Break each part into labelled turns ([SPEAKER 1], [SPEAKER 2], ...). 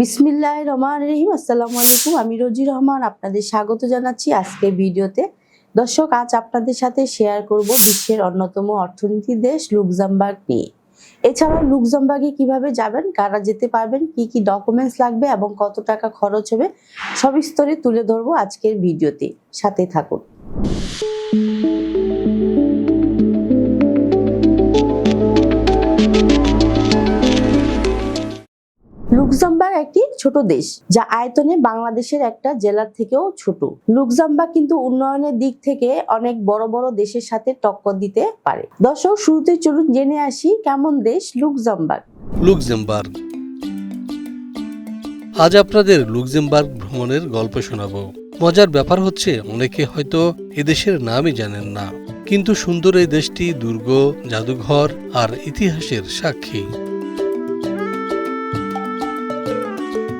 [SPEAKER 1] বিসমিল্লাহ রহমান রহিম। আসসালামু আলাইকুম, আমি রোজি রহমান আপনাদের স্বাগত জানাচ্ছি আজকের ভিডিওতে। দর্শক, আজ আপনাদের সাথে শেয়ার করব বিশ্বের অন্যতম অর্থনীতি দেশ লুক্সামবার্গ নিয়ে। এছাড়াও লুক্সামবার্গে কীভাবে যাবেন, কারা যেতে পারবেন, কি কি ডকুমেন্টস লাগবে এবং কত টাকা খরচ হবে, সব স্তরে তুলে ধরবো আজকের ভিডিওতে। সাথে থাকুন। ছোট দেশ, যা আয়তনে বাংলাদেশের একটা জেলার থেকেও ছোট। লুক্সামবার্গ কিন্তু উন্নয়নের দিক থেকে অনেক বড় বড় দেশের সাথে টক্কর দিতে পারে। দর্শক শুরুতে চলুন জেনে আসি কেমন দেশ লুক্সামবার্গ।
[SPEAKER 2] লুক্সেমবার্গ। আজ আপনাদের লুক্সেমবার্গ ভ্রমণের গল্প শোনাবো। মজার ব্যাপার হচ্ছে, অনেকে হয়তো এদেশের নামই জানেন না। কিন্তু সুন্দর এই দেশটি দুর্গ, জাদুঘর আর ইতিহাসের সাক্ষী।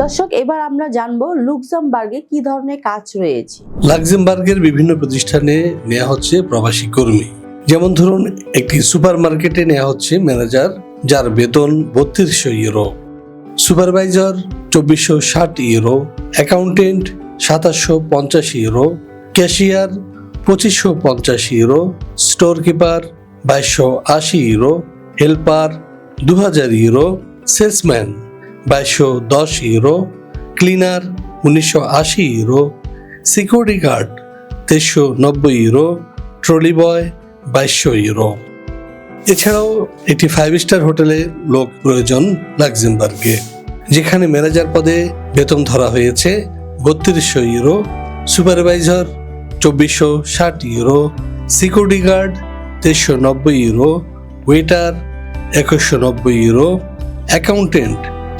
[SPEAKER 1] দর্শক, এবার আমরা জানব লুক্সামবার্গে কি ধরনের কাজ রয়েছে।
[SPEAKER 2] লাক্সেমবার্গের বিভিন্ন প্রতিষ্ঠানে নেওয়া হচ্ছে প্রবাসী কর্মী। যেমন ধরুন, একটি সুপার মার্কেটে নেওয়া হচ্ছে ম্যানেজার, যার বেতন বত্রিশশো ইউরো। সুপারভাইজার, চব্বিশশো ষাট ইউরো। অ্যাকাউন্টেন্ট, সাতাশশো পঞ্চাশ ইউরো। ক্যাশিয়ার, পঁচিশশো পঞ্চাশ ইউরো। স্টোর কিপার বাইশশো আশি ইউরো। হেল্পার দু হাজার ইউরো। সেলসম্যান। বাইশশো দশ ইউরো ক্লিনার উনিশশো আশি ইউরো সিকিউরিটি গার্ড তেইশশো নব্বই ইউরো ট্রলি বয় বাইশশো ইউরো এছাড়াও একটি ফাইভ স্টার হোটেলে লোক প্রয়োজন লাক্সেমবার্গে, যেখানে ম্যানেজার পদে বেতন ধরা হয়েছে বত্রিশশো ইউরো সুপারভাইজার চব্বিশশো ষাট ইউরো সিকিউরিটি গার্ড তেইশশো নব্বই ইউরো ওয়েটার একুশশো নব্বই ইউরো অ্যাকাউন্টেন্ট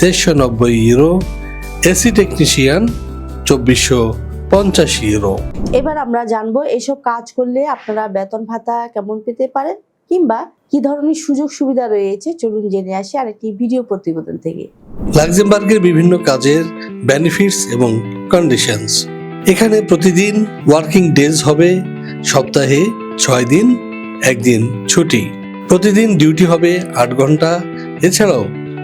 [SPEAKER 2] তেইশশো নব্বই ইউরো এসি টেকনিশিয়ান চব্বিশশো পঞ্চাশ ইউরো
[SPEAKER 1] এবার আমরা জানব এসব কাজ করলে আপনারা বেতন ভাতা কেমন পেতে পারেন কিংবা কি ধরনের সুযোগ সুবিধা রয়েছে? চলুন জেনে আসি আরেকটি ভিডিও প্রতিবেদন থেকে।
[SPEAKER 2] লাক্সেমবার্গের বিভিন্ন কাজের বেনিফিটস এবং কন্ডিশনস এখানে প্রতিদিন ওয়ার্কিং ডেজ হবে সপ্তাহে ছয় দিন একদিন ছুটি। প্রতিদিন ডিউটি হবে আট ঘণ্টা। এছাড়াও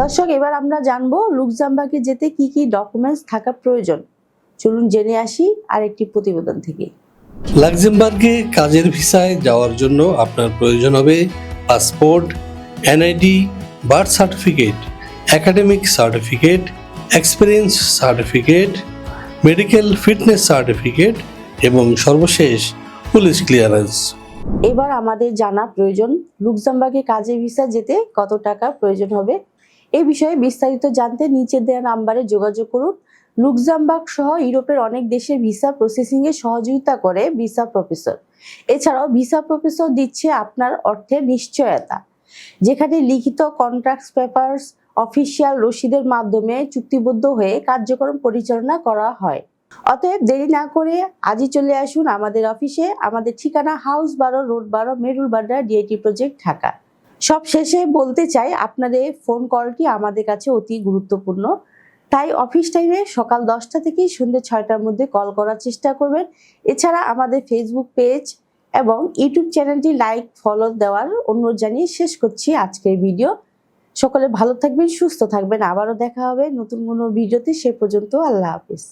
[SPEAKER 1] দর্শক এবার আমরা জানব লুক্সামবার্গে যেতে কি কি ডকুমেন্টস থাকা প্রয়োজন। চলুন জেনে আসি আরেকটি প্রতিবেদন থেকে।
[SPEAKER 2] লাক্সেমবার্গে কাজের ভিসায় যাওয়ার জন্য আপনার প্রয়োজন হবে passport NID birth certificate academic certificate experience certificate medical fitness certificate এবং সর্বশেষ পুলিশ ক্লিয়ারেন্স।
[SPEAKER 1] এবার আমাদের জানা প্রয়োজন লুক্সেমবার্গে কাজের ভিসা যেতে কত টাকা প্রয়োজন হবে এই বিষয়ে বিস্তারিত জানতে নিচে দেওয়া নাম্বারে যোগাযোগ করুন। লুক্সেমবার্গ সহ ইউরোপের অনেক দেশের ভিসা প্রসেসিং এ সহযোগিতা করে ভিসা প্রফেসর। এছাড়াও ভিসা প্রফেসর দিচ্ছে আপনার অর্থের নিশ্চয়তা। যেখানে লিখিত কন্ট্রাক্ট পেপারস, অফিসিয়াল রসিদের মাধ্যমে চুক্তিবদ্ধ হয়ে কার্যক্রম পরিচালনা করা হয়। অতএব দেরি না করে আজই চলে আসুন আমাদের অফিসে। আমাদের ঠিকানা হাউস বারো রোড বারো মেরুল বাড্ডা ডিআইটি প্রজেক্ট, ঢাকা। সব শেষে বলতে চাই, আপনাদের ফোন কলটি আমাদের কাছে অতি গুরুত্বপূর্ণ। তাই অফিস টাইমে সকাল দশটা থেকে সন্ধ্যে ছয়টার মধ্যে কল করার চেষ্টা করবেন। এছাড়া আমাদের ফেসবুক পেজ এবং ইউটিউব চ্যানেলটি লাইক ফলো দেওয়ার অনুরোধ জানিয়ে শেষ করছি আজকের ভিডিও সকলে ভালো থাকবেন, সুস্থ থাকবেন। আবারও দেখা হবে নতুন কোনো ভিডিওতে সে পর্যন্ত আল্লাহ হাফিজ।